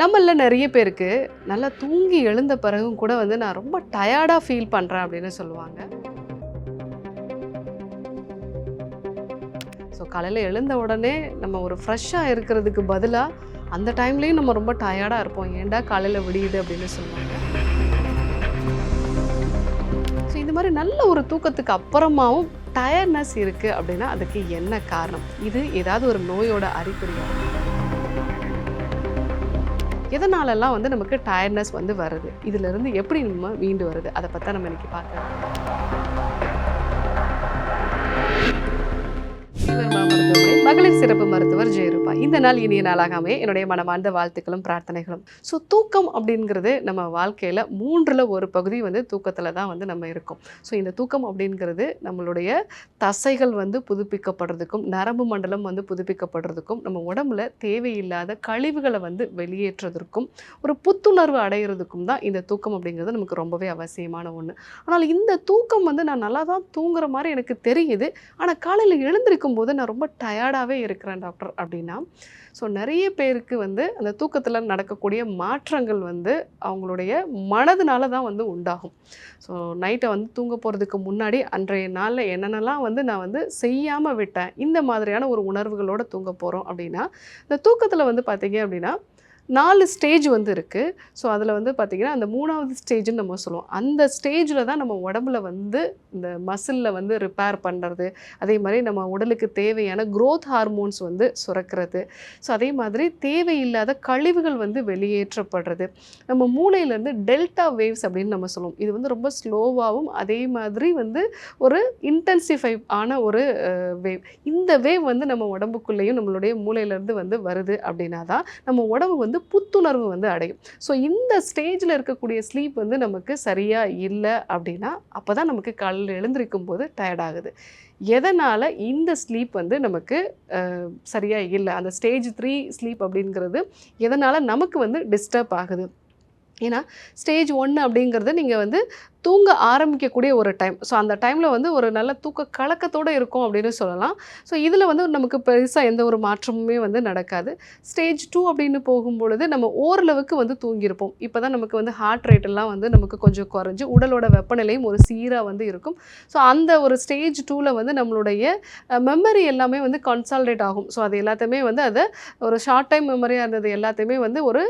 நம்மள நிறைய பேருக்கு நல்லா தூங்கி எழுந்த பிறகும் கூட வந்து நான் ரொம்ப டயர்டாக ஃபீல் பண்ணுறேன் அப்படின்னு சொல்லுவாங்க. ஸோ காலையில் எழுந்த உடனே நம்ம ஒரு ஃப்ரெஷ்ஷாக இருக்கிறதுக்கு பதிலாக அந்த டைம்லேயும் நம்ம ரொம்ப டயர்டாக இருப்போம். ஏன்டா காலையில் விடியுது அப்படின்னு சொல்லுவாங்க. ஸோ இந்த மாதிரி நல்ல ஒரு தூக்கத்துக்கு அப்புறமாவும் டயர்ட்னஸ் இருக்குது அப்படின்னா அதுக்கு என்ன காரணம்? இது ஏதாவது ஒரு நோயோட அறிகுறியா? எதனாலலாம் வந்து நமக்கு டயர்ட்னஸ் வந்து வருது? இதிலிருந்து எப்படி நம்ம மீண்டு வருது? அதை பற்றி நம்ம இன்னைக்கு பார்க்கலாம் மகளிர் சிறப்பு மருத்துவர் ஜெயரூபா. இந்த நாள் இனிய நாளாகவே என்னுடைய மனமார்ந்த வாழ்த்துக்களும் பிரார்த்தனைகளும். ஸோ தூக்கம் அப்படிங்கிறது நம்ம வாழ்க்கையில் மூன்றில் ஒரு பகுதி வந்து தூக்கத்தில் தான் வந்து நம்ம இருக்கோம். ஸோ இந்த தூக்கம் அப்படிங்கிறது நம்மளுடைய தசைகள் வந்து புதுப்பிக்கப்படுறதுக்கும் நரம்பு மண்டலம் வந்து புதுப்பிக்கப்படுறதுக்கும் நம்ம உடம்புல தேவையில்லாத கழிவுகளை வந்து வெளியேற்றுறதுக்கும் ஒரு புத்துணர்வு அடையிறதுக்கும் தான் இந்த தூக்கம் அப்படிங்கிறது நமக்கு ரொம்பவே அவசியமான ஒன்று ஆனால் இந்த தூக்கம் வந்து நான் நல்லா தான் தூங்குற மாதிரி எனக்கு தெரியுது. ஆனால் காலையில் எழுந்திருக்கும் போது நான் ரொம்ப டயர்டாக டயர்டாகவே இருக்கிறேன் டாக்டர் அப்படின்னா ஸோ நிறைய பேருக்கு வந்து அந்த தூக்கத்தில் நடக்கக்கூடிய மாற்றங்கள் வந்து அவங்களுடைய மனதுனால தான் வந்து உண்டாகும். ஸோ நைட்டை வந்து தூங்க போகிறதுக்கு முன்னாடி அன்றைய நாளில் என்னென்னலாம் வந்து நான் வந்து செய்யாமல் விட்டேன் இந்த மாதிரியான ஒரு உணர்வுகளோடு தூங்க போகிறோம் அப்படின்னா இந்த தூக்கத்தில் வந்து பார்த்தீங்க அப்படின்னா நாலு ஸ்டேஜ் வந்து இருக்குது ஸோ அதில் வந்து பார்த்திங்கன்னா அந்த மூணாவது ஸ்டேஜ்னு நம்ம சொல்லுவோம். அந்த ஸ்டேஜில் தான் நம்ம உடம்புல வந்து இந்த மசிலில் வந்து ரிப்பேர் பண்ணுறது அதே மாதிரி நம்ம உடலுக்கு தேவையான க்ரோத் ஹார்மோன்ஸ் வந்து சுரக்கிறது. ஸோ அதே மாதிரி தேவையில்லாத கழிவுகள் வந்து வெளியேற்றப்படுறது. நம்ம மூளையிலேருந்து டெல்டா வேவ்ஸ் அப்படின்னு நம்ம சொல்லுவோம். இது வந்து ரொம்ப ஸ்லோவாகவும் அதே மாதிரி வந்து ஒரு இன்டென்சிஃபை ஆன ஒரு வேவ் இந்த வேவ் வந்து நம்ம உடம்புக்குள்ளேயும் நம்மளுடைய மூளையிலேருந்து வந்து வருது அப்படின்னா தான் நம்ம உடம்பு வந்து புத்துணர்வு வந்து அடையும். ஸோ இந்த ஸ்டேஜில் இருக்கக்கூடிய ஸ்லீப் வந்து நமக்கு சரியாக இல்லை அப்படின்னா அப்போ தான் நமக்கு காலையில் எழுந்திருக்கும் போது டயர்ட் ஆகுது. எதனால் இந்த ஸ்லீப் வந்து நமக்கு சரியாக இல்லை? அந்த ஸ்டேஜ் த்ரீ ஸ்லீப் அப்படிங்கிறது எதனால் நமக்கு வந்து டிஸ்டர்ப் ஆகுது? ஏன்னா ஸ்டேஜ் ஒன்று அப்படிங்கிறது நீங்கள் வந்து தூங்க ஆரம்பிக்கக்கூடிய ஒரு டைம் ஸோ அந்த டைமில் வந்து ஒரு நல்ல தூக்க கலக்கத்தோடு இருக்கும் அப்படின்னு சொல்லலாம். ஸோ இதில் வந்து நமக்கு பெருசாக எந்த ஒரு மாற்றமுமே வந்து நடக்காது. ஸ்டேஜ் டூ அப்படின்னு போகும்பொழுது நம்ம ஓரளவுக்கு வந்து தூங்கியிருப்போம். இப்போ தான் நமக்கு வந்து ஹார்ட் ரேட் எல்லாம் வந்து நமக்கு கொஞ்சம் குறைஞ்சி உடலோட வெப்பநிலையும் ஒரு சீராக வந்து இருக்கும். ஸோ அந்த ஒரு ஸ்டேஜ் டூவில் வந்து நம்மளுடைய மெமரி எல்லாமே வந்து கன்சால்டேட் ஆகும். ஸோ அது எல்லாத்தையுமே வந்து அதை ஒரு ஷார்ட் டைம் மெமரியாக இருந்தது எல்லாத்தையுமே வந்து ஒரு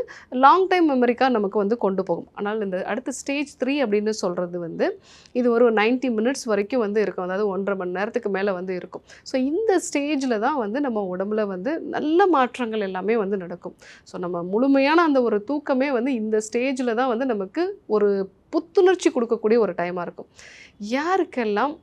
லாங் டைம் மெமரிக்காக நமக்கு வந்து கொண்டு போகும். ஆனால் இந்த அடுத்த ஸ்டேஜ் த்ரீ அப்படின்னு சொல்கிறது வந்து இது ஒரு 90 மினிட்ஸ் வரைக்கும் வந்து இருக்கும். அதாவது ஒன்றரை மணி நேரத்துக்கு மேலே வந்து இருக்கும். ஸோ இந்த ஸ்டேஜில் தான் வந்து நம்ம உடம்புல வந்து நல்ல மாற்றங்கள் எல்லாமே வந்து நடக்கும். ஸோ நம்ம முழுமையான அந்த ஒரு தூக்கமே வந்து இந்த ஸ்டேஜில் தான் வந்து நமக்கு ஒரு புத்துணர்ச்சி கொடுக்கக்கூடிய ஒரு டைமாக இருக்கும். யாருக்கெல்லாம்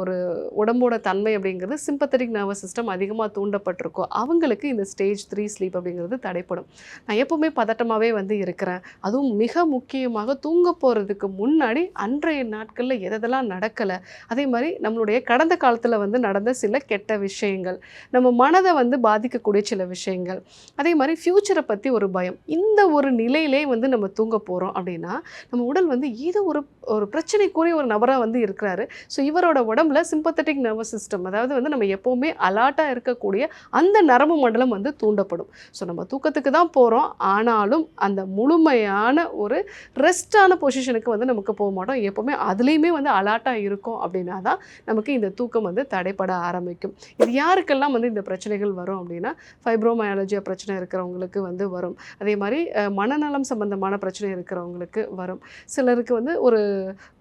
ஒரு உடம்போட தன்மை அப்படிங்கிறது சிம்பத்தட்டிக் நர்வஸ் சிஸ்டம் அதிகமாக தூண்டப்பட்டிருக்கோ அவங்களுக்கு இந்த ஸ்டேஜ் த்ரீ ஸ்லீப் அப்படிங்கிறது தடைப்படும். நான் எப்போவுமே பதட்டமாகவே வந்து இருக்கிறேன். அதுவும் மிக முக்கியமாக தூங்க போகிறதுக்கு முன்னாடி அன்றைய நாட்களில் எதெல்லாம் நடக்கலை. அதே மாதிரி நம்மளுடைய கடந்த காலத்தில் வந்து நடந்த சில கெட்ட விஷயங்கள் நம்ம மனதை வந்து பாதிக்கக்கூடிய சில விஷயங்கள் அதே மாதிரி ஃப்யூச்சரை பற்றி ஒரு பயம். இந்த ஒரு நிலையிலே வந்து நம்ம தூங்க போகிறோம் அப்படின்னா நம்ம உடல் வந்து ஏதோ ஒரு ஒரு பிரச்சனைக்குரிய ஒரு நபராக வந்து இருக்கிறாரு. ஸோ இவரோட உடம்புல சிம்பத்தட்டிக் நர்வஸ் சிஸ்டம் அதாவது வந்து நம்ம எப்போவுமே அலாட்டாக இருக்கக்கூடிய அந்த நரம்பு மண்டலம் வந்து தூண்டப்படும். ஸோ நம்ம தூக்கத்துக்கு தான் போகிறோம் ஆனாலும் அந்த முழுமையான ஒரு ரெஸ்டான பொசிஷனுக்கு வந்து நமக்கு போக மாட்டோம். எப்போவுமே அதுலேயுமே வந்து அலாட்டாக இருக்கும் அப்படின்னா தான் நமக்கு இந்த தூக்கம் வந்து தடைப்பட ஆரம்பிக்கும். இது யாருக்கெல்லாம் வந்து இந்த பிரச்சனைகள் வரும் அப்படின்னா ஃபைப்ரோமயாலஜியா பிரச்சனை இருக்கிறவங்களுக்கு வந்து வரும். அதே மாதிரி மனநலம் சம்பந்தமான பிரச்சனை இருக்கிறவங்களுக்கு வரும். சிலருக்கு வந்து ஒரு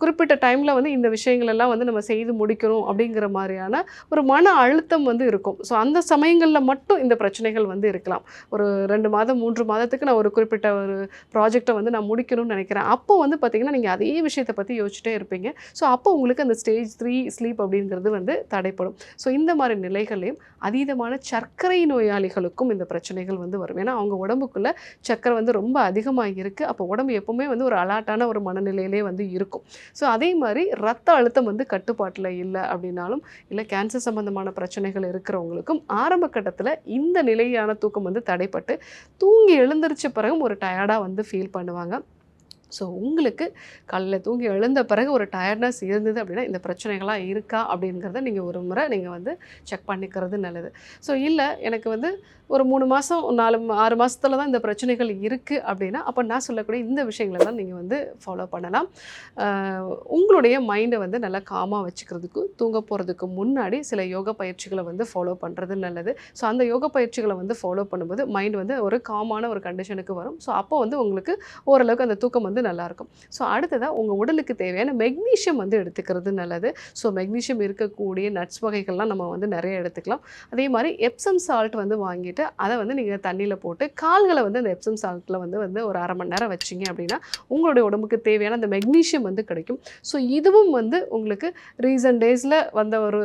குறிப்பிட்ட டைமில் வந்து இந்த விஷயங்கள் எல்லாம் வந்து நம்ம செய்து முடிக்கணும் அப்படிங்கிற மாதிரியான ஒரு மன அழுத்தம் வந்து இருக்கும். ஸோ அந்த சமயங்களில் மட்டும் இந்த பிரச்சனைகள் வந்து இருக்கலாம். ஒரு ரெண்டு மாதம் மூன்று மாதத்துக்கு நான் ஒரு குறிப்பிட்ட ஒரு ப்ராஜெக்டை வந்து நான் முடிக்கணும்னு நினைக்கிறேன். அப்போ வந்து பார்த்திங்கன்னா நீங்கள் அதே விஷயத்தை பற்றி யோசிச்சுட்டே இருப்பீங்க. ஸோ அப்போ உங்களுக்கு அந்த ஸ்டேஜ் த்ரீ ஸ்லீப் அப்படிங்கிறது வந்து தடைப்படும். ஸோ இந்த மாதிரி நிலைகளையும் அதீதமான சர்க்கரை நோயாளிகளுக்கும் இந்த பிரச்சனைகள் வந்து வரும். ஏன்னா அவங்க உடம்புக்குள்ளே சர்க்கரை வந்து ரொம்ப அதிகமாக இருக்குது அப்போ உடம்பு எப்போவுமே வந்து ஒரு அலாட்டான ஒரு மனநிலையிலே வந்து இருக்கும். ஸோ அதே மாதிரி ரத்த அழுத்தம் வந்து கட்டுப்பாட்டில் இல்லை அப்படின்னாலும் இல்லை கேன்சர் சம்பந்தமான பிரச்சனைகள் இருக்கிறவங்களுக்கும் ஆரம்ப கட்டத்தில் இந்த நிலையான தூக்கம் வந்து தடைப்பட்டு தூங்கி எழுந்திரிச்ச பிறகும் ஒரு டயர்டாக வந்து ஃபீல் பண்ணுவாங்க. ஸோ உங்களுக்கு காலையில் தூங்கி எழுந்த பிறகு ஒரு டயர்ட்னஸ் இருந்தது அப்படின்னா இந்த பிரச்சனைகள்லாம் இருக்கா அப்படிங்கிறத நீங்கள் ஒரு முறை நீங்கள் வந்து செக் பண்ணிக்கிறது நல்லது. ஸோ இல்லை எனக்கு வந்து ஒரு மூணு மாதம் நாலு ஆறு மாதத்தில் தான் இந்த பிரச்சனைகள் இருக்குது அப்படின்னா அப்போ நான் சொல்லக்கூடிய இந்த விஷயங்களை தான் நீங்கள் வந்து ஃபாலோ பண்ணலாம். உங்களுடைய மைண்டை வந்து நல்லா காமாக வச்சுக்கிறதுக்கு தூங்க போகிறதுக்கு முன்னாடி சில யோகா பயிற்சிகளை வந்து ஃபாலோ பண்ணுறது நல்லது. ஸோ அந்த யோகா பயிற்சிகளை வந்து ஃபாலோ பண்ணும்போது மைண்ட் வந்து ஒரு காமான ஒரு கண்டிஷனுக்கு வரும். ஸோ அப்போ வந்து உங்களுக்கு ஓரளவுக்கு அந்த தூக்கம் வந்து நல்லாயிருக்கும் ஸோ அடுத்ததாக உங்கள் உடலுக்கு தேவையான மெக்னீஷியம் வந்து எடுத்துக்கிறது நல்லது. ஸோ மெக்னீஷியம் இருக்கக்கூடிய நட்ஸ் வகைகள்லாம் நம்ம வந்து நிறைய எடுத்துக்கலாம். அதே மாதிரி எப்சம் சால்ட் வந்து வாங்கிட்டு அதை வந்து நீங்கள் தண்ணியில் போட்டு கால்களை வந்து அந்த எப்சம் சால்ட்டில் வந்து வந்து ஒரு அரை மணி நேரம் வச்சிங்க அப்படின்னா உங்களுடைய உடம்புக்கு தேவையான அந்த மெக்னீஷியம் வந்து கிடைக்கும். ஸோ இதுவும் வந்து உங்களுக்கு ரீசன்ட் டேஸில் வந்த ஒரு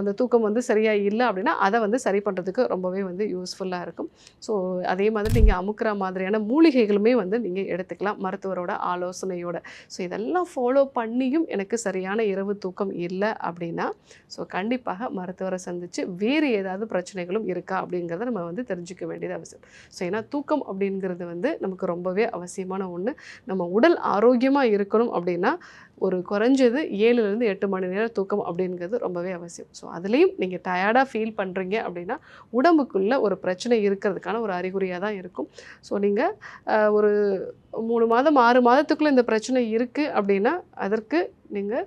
அந்த தூக்கம் வந்து சரியாக இல்லை அப்படின்னா அதை வந்து சரி பண்ணுறதுக்கு ரொம்பவே வந்து யூஸ்ஃபுல்லாக இருக்கும். ஸோ அதே மாதிரி நீங்கள் அமுக்கிற மாதிரியான மூலிகைகளுமே வந்து நீங்கள் எடுத்துக்கலாம். மருத்துவரோட ஆலோசனையோட. ஸோ இதெல்லாம் ஃபாலோ பண்ணியும் எனக்கு சரியான இரவு தூக்கம் இல்லை அப்படின்னா ஸோ கண்டிப்பாக மருத்துவரை சந்தித்து வேறு ஏதாவது பிரச்சனைகளும் இருக்கா அப்படிங்கிறத நம்ம வந்து தெரிஞ்சுக்க வேண்டியது அவசியம். ஸோ ஏன்னா தூக்கம் அப்படிங்கிறது வந்து நமக்கு ரொம்பவே அவசியமான ஒன்று நம்ம உடல் ஆரோக்கியமாக இருக்கணும் அப்படின்னா ஒரு குறைஞ்சது ஏழுலேருந்து எட்டு மணி நேரம் தூக்கம் அப்படிங்கிறது ரொம்பவே அவசியம். ஸோ அதுலேயும் நீங்கள் டயர்டாக ஃபீல் பண்ணுறீங்க அப்படின்னா உடம்புக்குள்ளே ஒரு பிரச்சனை இருக்கிறதுக்கான ஒரு அறிகுறியாக தான் இருக்கும். ஸோ நீங்கள் ஒரு மூணு மாதம் ஆறு மாதத்துக்குள்ளே இந்த பிரச்சனை இருக்குது அப்படின்னா அதற்கு நீங்கள்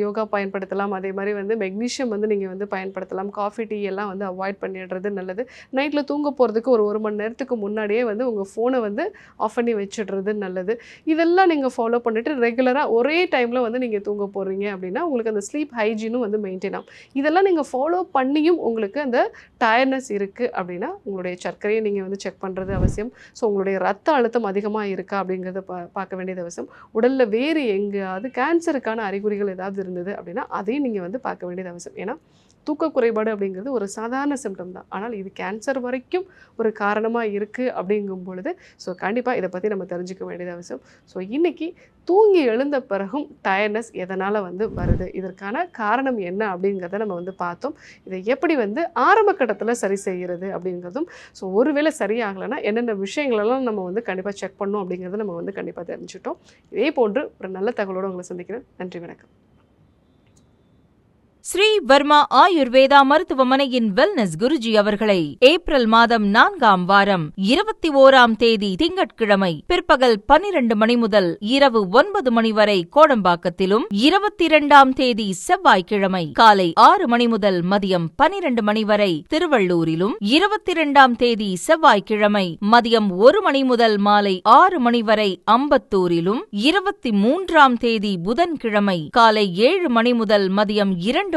யோகா பயன்படுத்தலாம். அதே மாதிரி வந்து மெக்னீஷியம் வந்து நீங்கள் வந்து பயன்படுத்தலாம். காஃபி டீ எல்லாம் வந்து அவாய்ட் பண்ணிடுறது நல்லது. நைட்டில் தூங்க போகிறதுக்கு ஒரு ஒரு மணி நேரத்துக்கு முன்னாடியே வந்து உங்கள் ஃபோனை வந்து ஆஃப் பண்ணி வச்சிடுறது நல்லது. இதெல்லாம் நீங்கள் ஃபாலோ பண்ணிவிட்டு ரெகுலராக ஒரே டைமில் வந்து நீங்கள் தூங்க போகிறீங்க அப்படின்னா உங்களுக்கு அந்த ஸ்லீப் ஹைஜீனும் வந்து மெயின்டைன் ஆகும். இதெல்லாம் நீங்கள் ஃபாலோ பண்ணியும் உங்களுக்கு அந்த டயர்னஸ் இருக்குது அப்படின்னா உங்களுடைய சர்க்கரையை நீங்கள் வந்து செக் பண்ணுறது அவசியம். ஸோ உங்களுடைய ரத்த அழுத்தம் அதிகமாக இருக்கா அப்படிங்கிறத பா பார்க்க வேண்டியது அவசியம். உடலில் வேறு எங்கேயாவது கேன்சருக்கான அறிகுறிகள் ஏதாவது இருந்தது அப்படின்னா அதையும் நீங்கள் வந்து பார்க்க வேண்டியது அவசியம். ஏன்னா தூக்க குறைபாடு அப்படிங்கிறது ஒரு சாதாரண சிம்டம் தான். ஆனால் இது கேன்சர் வரைக்கும் ஒரு காரணமாக இருக்குது அப்படிங்கும் பொழுது ஸோ கண்டிப்பாக இதை பற்றி நம்ம தெரிஞ்சுக்க வேண்டியது அவசியம். ஸோ இன்றைக்கி தூங்கி எழுந்த பிறகும் டயர்னஸ் எதனால் வந்து வருது? இதற்கான காரணம் என்ன அப்படிங்கிறத நம்ம வந்து பார்த்தோம். இதை எப்படி வந்து ஆரம்ப கட்டத்தில் சரி செய்கிறது அப்படிங்கிறதும் ஸோ ஒருவேளை சரியாகலைன்னா என்னென்ன விஷயங்களெல்லாம் நம்ம வந்து கண்டிப்பாக செக் பண்ணணும் அப்படிங்கிறத நம்ம வந்து கண்டிப்பாக தெரிஞ்சுட்டோம் இதே போன்று ஒரு நல்ல தகவலோடு உங்களை சந்திக்கிறேன். நன்றி வணக்கம். ஸ்ரீ வர்மா ஆயுர்வேதா மருத்துவமனையின் வெல்னஸ் குருஜி அவர்களை ஏப்ரல் மாதம் நான்காம் வாரம் இருபத்தி ஓராம் தேதி திங்கட்கிழமை பிற்பகல் பனிரண்டு மணி முதல் இரவு ஒன்பது மணி வரை கோடம்பாக்கத்திலும் இருபத்தி இரண்டாம் தேதி செவ்வாய்க்கிழமை காலை ஆறு மணி முதல் மதியம் பனிரண்டு மணி வரை திருவள்ளூரிலும் இருபத்தி இரண்டாம் தேதி செவ்வாய்க்கிழமை மதியம் ஒரு மணி முதல் மாலை ஆறு மணி வரை அம்பத்தூரிலும் இருபத்தி மூன்றாம் தேதி புதன்கிழமை காலை ஏழு மணி முதல் மதியம் இரண்டு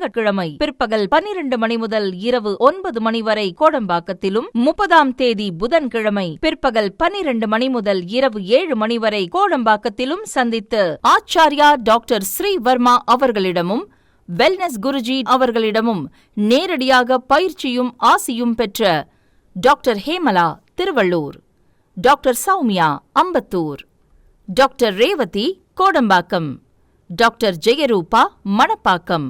திங்கட்கிழமை பிற்பகல் பன்னிரண்டு மணி முதல் இரவு ஒன்பது மணி வரை கோடம்பாக்கத்திலும் முப்பதாம் தேதி புதன்கிழமை பிற்பகல் பன்னிரண்டு மணி முதல் இரவு ஏழு மணி வரை கோடம்பாக்கத்திலும் சந்தித்து ஆச்சாரியா டாக்டர் ஸ்ரீவர்மா அவர்களிடமும் வெல்னஸ் குருஜி அவர்களிடமும் நேரடியாக பயிற்சியும் ஆசியும் பெற்ற doctor Hemala Tiruvallur doctor Soumya Ambattur doctor Revathi Kodambakkam doctor Jeyarupa Manapakkam.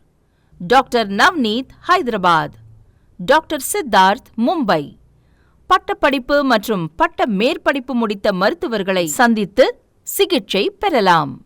Doctor Navneet Hyderabad doctor Siddharth Mumbai பட்டப்படிப்பு மற்றும் பட்ட மேற்படிப்பு முடித்த மருத்துவர்களை சந்தித்து சிகிச்சை பெறலாம்.